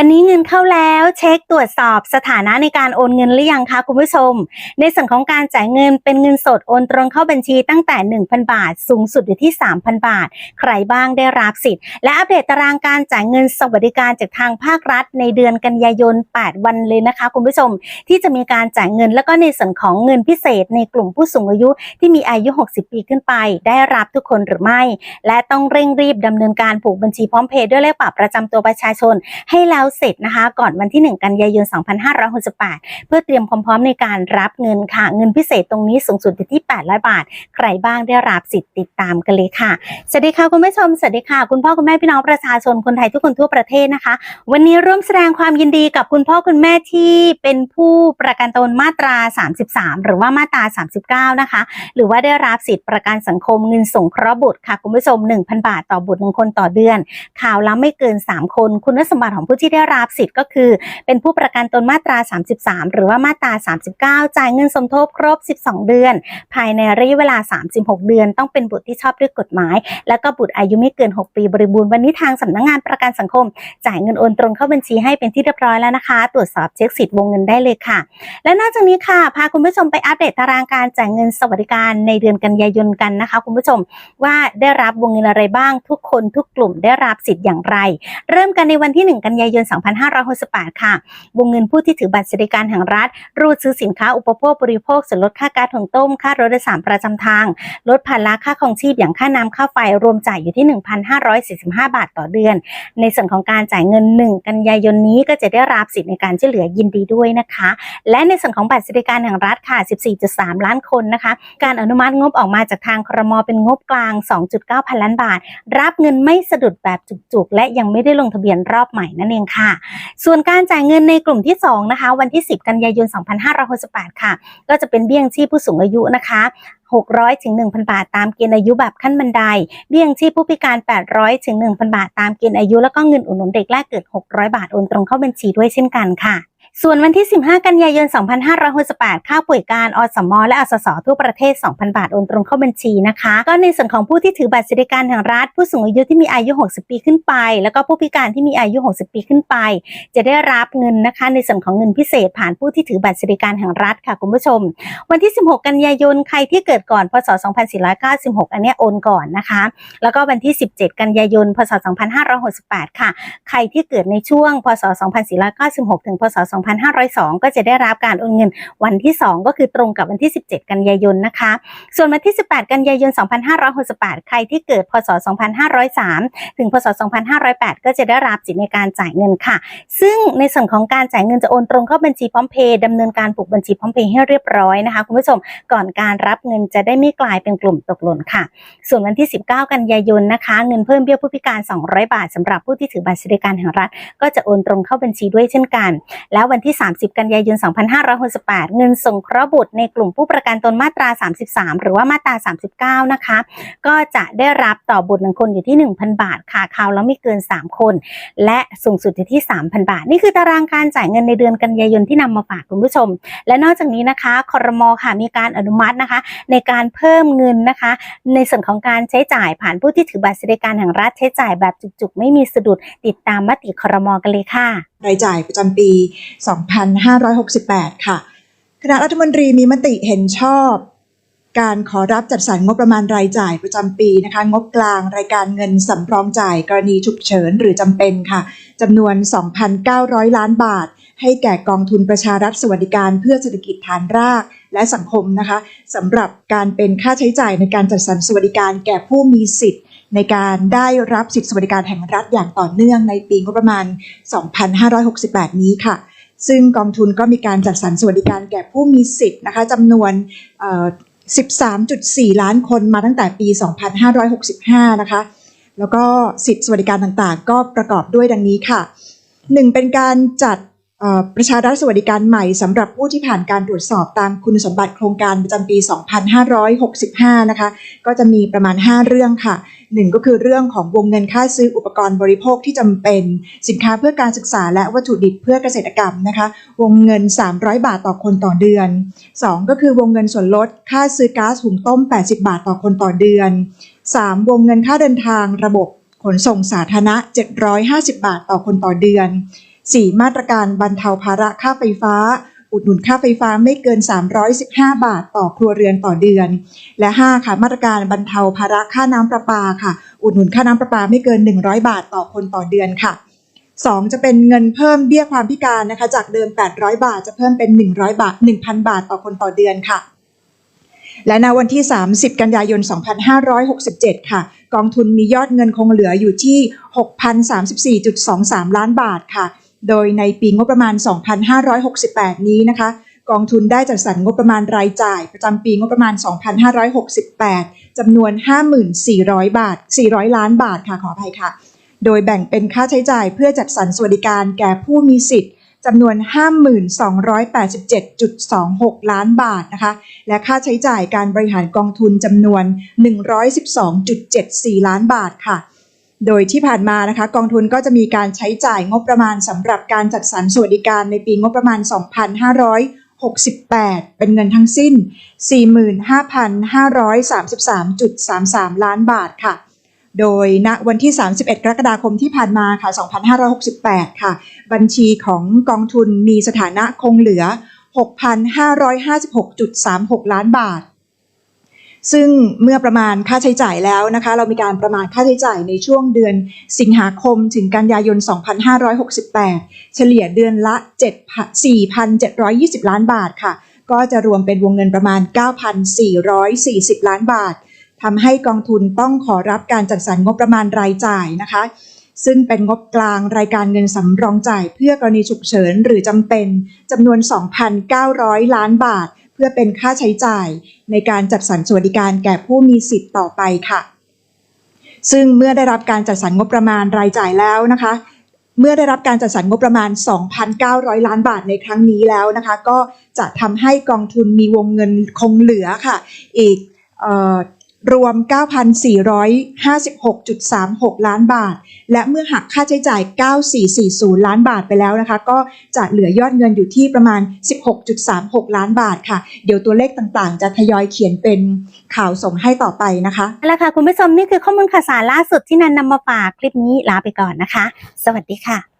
วันนี้เงินเข้าแล้วเช็คตรวจสอบสถานะในการโอนเงินหรือยังคะคุณผู้ชม ในส่วนของการจ่ายเงินเป็นเงินสดโอนตรงเข้าบัญชีตั้งแต่ 1,000 บาท สูงสุดอยู่ที่ 3,000 บาท ใครบ้างได้รับสิทธิ์ และอัปเดตตารางการจ่ายเงินสวัสดิการจากทางภาครัฐ ในเดือนกันยายน 8 วันเลยนะคะคุณผู้ชม ที่จะมีการจ่ายเงินแล้วก็ในส่วนของเงินพิเศษ ในกลุ่มผู้สูงอายุที่มีอายุ 60 ปีขึ้นไป ได้รับทุกคนหรือไม่ และต้องเร่งรีบดำเนินการผูกบัญชีพร้อมเพย์ด้วยเลขบัตรประจำตัวประชาชน ให้แล้วเสร็จนะคะ ก่อนวันที่ 1 กันยายน 2568 เพื่อเตรียมความพร้อมในการรับเงินค่ะ เงินพิเศษตรงนี้สูงสุดอยู่ที่ 800 บาท ใครบ้างได้รับสิทธิ์ติดตามกันเลยค่ะ สวัสดีค่ะคุณผู้ชม สวัสดีค่ะ คุณพ่อคุณแม่พี่น้องประชาชนคนไทยทุกคนทั่วประเทศนะคะ วันนี้ร่วมแสดงความยินดีกับคุณพ่อคุณแม่ที่เป็นผู้ประกันตนมาตรา 33 หรือว่ามาตรา 39 นะคะ หรือว่าได้รับสิทธิประกันสังคมเงินสงเคราะห์บุตรค่ะคุณผู้ชม 1,000 บาทต่อบุตรหนึ่งคนต่อเดือน ข่าวละไม่เกิน 3 คน คุณสมบัติของผู้ที่ได้ได้รับสิทธิ์ก็คือ เป็นผู้ประกันตนมาตรา 33 หรือว่ามาตรา 39 จ่ายเงินสมทบครบ 12 เดือน ภายในระยะเวลา 36 เดือน ต้องเป็นบุตรที่ชอบด้วยกฎหมาย แล้วก็บุตรอายุไม่เกิน 6 ปีบริบูรณ์วันนี้ทางสำนักงานประกันสังคม จ่ายเงินโอนตรงเข้าบัญชีให้เป็นที่เรียบร้อยแล้วนะคะ ตรวจสอบเช็คสิทธิ์วงเงินได้เลยค่ะ และนอกจากนี้ค่ะพาคุณผู้ชมไปอัปเดตตารางการจ่ายเงินสวัสดิการในเดือนกันยายนกันนะคะ คุณผู้ชมว่าได้รับวงเงินอะไรบ้างทุกคนทุกกลุ่มได้รับสิทธิ์อย่างไร เริ่มกันในวันที่ 1 กันยายน2568 ค่ะ วงเงินผู้ที่ถือบัตรสวัสดิการแห่งรัฐ รูดซื้อสินค้าอุปโภคบริโภคส่วนลดค่ากาซถุงต้ม ค่ารถโดยสารประจำทาง ลดภาระค่าครองชีพอย่างค่าน้ำค่าไฟ รวมจ่ายอยู่ที่ 1,545 บาทต่อเดือน ในส่วนของการจ่ายเงิน 1 กันยายนนี้ก็จะได้รับสิทธิ์ในการช่วยเหลือยินดีด้วยนะคะ และในส่วนของบัตรสวัสดิการแห่งรัฐค่ะ 14.3 ล้านคนนะคะ การอนุมัติงบออกมาจากทางครมเป็นงบกลาง 2.9 พันล้านบาท รับเงินไม่สะดุดแบบจุกๆ และยังไม่ได้ลงทะเบียนรอบใหม่นั่นเองค่ะส่วนการจ่ายเงินในกลุ่มที่ 2 นะคะ วันที่ 10 กันยายน 2568 ค่ะ ก็จะเป็นเบี้ยงชีพผู้สูงอายุนะคะ600ถึง1,000 บาทตามเกณฑ์อายุแบบขั้นบันได เบี้ยงชีพผู้พิการ 800ถึง1,000 บาทตามเกณฑ์อายุ แล้วก็เงินอุดหนุนเด็กแรกเกิด 600 บาทโอนตรงเข้าบัญชีด้วยเช่นกันค่ะ ส่วนวันที่ 15 กันยายน 2568 ค่าป่วยการอสมและอสสทั่วประเทศ 2,000 บาท โอนตรงเข้าบัญชีนะคะ ก็ในส่วนของผู้ที่ถือบัตรสวัสดิการแห่งรัฐ ผู้สูงอายุที่มีอายุ 60 ปีขึ้นไป แล้วก็ผู้พิการที่มีอายุ 60 ปีขึ้นไป จะได้รับเงินนะคะ ในส่วนของเงินพิเศษผ่านผู้ที่ถือบัตรสวัสดิการแห่งรัฐค่ะคุณผู้ชม วันที่ 16 กันยายน ใครที่เกิดก่อน พศ 2496 อันเนี้โอนก่อนนะคะ แล้วก็วันที่ 17 กันยายน พศ 2568 ค่ะ ใครที่เกิดในช่วง พศ 2496 ถึง พศ2502 ก็จะได้รับการโอนเงินวันที่ 2 ก็คือตรงกับวันที่ 17 กันยายนนะคะ ส่วนวันที่ 18 กันยายน 2568 ใครที่เกิดพศ 2503 ถึงพศ 2508 ก็จะได้รับสิทธิในการจ่ายเงินค่ะ ซึ่งในส่วนของการจ่ายเงินจะโอนตรงเข้าบัญชีพร้อมเพย์ดำเนินการผูกบัญชีพร้อมเพย์ให้เรียบร้อยนะคะคุณผู้ชมก่อนการรับเงินจะได้ไม่กลายเป็นกลุ่มตกหล่นค่ะ ส่วนวันที่ 19 กันยายนนะคะ เงินเพิ่มเบี้ยผู้พิการ 200 บาทสำหรับผู้ที่ถือบัตรสวัสดิการแห่งรัฐ ก็จะโอนตรงเข้าบัญชีด้วยเช่นกัน แล้ววันที่ 30 กันยายน 2568 เงินส่งเคราะห์บุตรในกลุ่มผู้ประกันตนมาตรา 33 หรือว่ามาตรา 39 นะคะ ก็จะได้รับต่อบุตรหนึ่งคนอยู่ที่ 1,000 บาทค่ะคราวแล้วไม่เกิน 3 คน และสูงสุดอยู่ที่ 3,000 บาท นี่คือตารางการจ่ายเงินในเดือนกันยายนที่นำมาฝากคุณผู้ชม และนอกจากนี้นะคะคอรมอค่ะมีการอนุมัตินะคะ ในการเพิ่มเงินนะคะ ในส่วนของการใช้จ่ายผ่านผู้ที่ถือบัตรสวัสดิการแห่งรัฐใช้จ่ายแบบจุกๆ ไม่มีสะดุดติดตามมติคอรมอกันเลยค่ะรายจ่ายประจำปี 2568 ค่ะ คณะรัฐมนตรีมีมติเห็นชอบ การขอรับจัดสรรงบประมาณรายจ่ายประจำปีนะคะ งบกลางรายการเงินสำรองจ่ายกรณีฉุกเฉินหรือจำเป็นค่ะจำนวน 2,900 ล้านบาท ให้แก่กองทุนประชารัฐสวัสดิการเพื่อเศรษฐกิจฐานรากและสังคมนะคะสำหรับการเป็นค่าใช้จ่ายในการจัดสรรสวัสดิการแก่ผู้มีสิทธิ์ ในการได้รับสิทธิสวัสดิการแห่งรัฐอย่างต่อเนื่องในปีงบประมาณ 2568 นี้ค่ะ ซึ่งกองทุนก็มีการจัดสรรสวัสดิการแก่ผู้มีสิทธิ์นะคะจำนวน 13.4 ล้านคนมาตั้งแต่ปี 2565 นะคะ แล้วก็สิทธิสวัสดิการต่างๆ ก็ประกอบด้วยดังนี้ค่ะ 1. เป็นการจัด ประชารัฐสวัสดิการใหม่สำหรับผู้ที่ผ่านการตรวจสอบตามคุณสมบัติโครงการประจำปี 2565 นะคะ ก็จะมีประมาณ 5 เรื่องค่ะหนึ่งก็คือเรื่องของวงเงินค่าซื้ออุปกรณ์บริโภคที่จำเป็น สินค้าเพื่อการศึกษาและวัตถุดิบเพื่อเกษตรกรรมนะคะ วงเงิน 300 บาทต่อคนต่อเดือน 2 ก็คือวงเงินส่วนลดค่าซื้อก๊าซหุงต้ม 80 บาทต่อคนต่อเดือน 3. วงเงินค่าเดินทางระบบขนส่งสาธารณะ 750 บาทต่อคนต่อเดือน 4 มาตรการบรรเทาภาระค่าไฟฟ้า อุดหนุนค่าไฟฟ้าไม่เกิน 315 บาทต่อครัวเรือนต่อเดือน และ 5 ค่ะ มาตรการบรรเทาภาระค่าน้ำประปาค่ะ อุดหนุนค่าน้ำประปาไม่เกิน 100 บาทต่อคนต่อเดือนค่ะ 2 จะเป็นเงินเพิ่มเบี้ยความพิการนะคะ จากเดิม 800 บาทจะเพิ่มเป็น 100 บาท 1,000 บาทต่อคนต่อเดือนค่ะและณวันที่ 30 กันยายน 2567 ค่ะ กองทุนมียอดเงินคงเหลืออยู่ที่ 6,034.23 ล้านบาทค่ะ โดยในปีงบประมาณ 2568 นี้นะคะ กองทุนได้จัดสรรงบประมาณรายจ่าย ประจำปีงบประมาณ 2568 จำนวน 54,000 บาท 400 ล้านบาทค่ะขออภัยค่ะ โดยแบ่งเป็นค่าใช้จ่ายเพื่อจัดสรรสวัสดิการแก่ผู้มีสิทธิ์จำนวน 5287.26 ล้านบาทนะคะ และค่าใช้จ่ายการบริหารกองทุนจำนวน 112.74 ล้านบาทค่ะ โดยที่ผ่านมานะคะกองทุนก็จะมีการใช้จ่ายงบประมาณสำหรับการจัดสรรสวัสดิการในปีงบประมาณ 2568 เป็นเงินทั้งสิ้น 45,533.33 ล้านบาทค่ะ โดยณวันที่ 31 กรกฎาคมที่ผ่านมาค่ะ 2568 ค่ะ บัญชีของกองทุนมีสถานะคงเหลือ 6,556.36 ล้านบาท ซึ่งเมื่อประมาณค่าใช้จ่ายแล้วนะคะ เรามีการประมาณค่าใช้จ่ายในช่วงเดือนสิงหาคมถึงกันยายน 2568 เฉลี่ยเดือนละ 4,720 ล้านบาทค่ะ ก็จะรวมเป็นวงเงินประมาณ 9,440 ล้านบาททำให้กองทุนต้องขอรับการจัดสรรงบประมาณรายจ่ายนะคะ ซึ่งเป็นงบกลางรายการเงินสำรองจ่ายเพื่อกรณีฉุกเฉินหรือจำเป็นจำนวน 2,900 ล้านบาท พื่อเป็นค่าใช้จ่ายในการจัดสรรสวัสดิการแก่ผู้มีสิทธิ์ต่อไปค่ะ ซึ่งเมื่อได้รับการจัดสรรงบประมาณรายจ่ายแล้วนะคะ เมื่อได้รับการจัดสรรงบประมาณ 2,900 ล้านบาทในครั้งนี้แล้วนะคะ ก็จะทำให้กองทุนมีวงเงินคงเหลือค่ะ อีกออ รวม 9,456.36 ล้านบาท และเมื่อหักค่าใช้จ่าย 9440 ล้านบาทไปแล้วนะคะ ก็จะเหลือยอดเงินอยู่ที่ประมาณ 16.36 ล้านบาทค่ะ เดี๋ยวตัวเลขต่างๆ จะทยอยเขียนเป็นข่าวส่งให้ต่อไปนะคะเอาละค่ะ คุณผู้ชมนี่คือข้อมูลข่าวสารล่าสุดที่นันนำมาฝากคลิปนี้ลาไปก่อนนะคะ สวัสดีค่ะ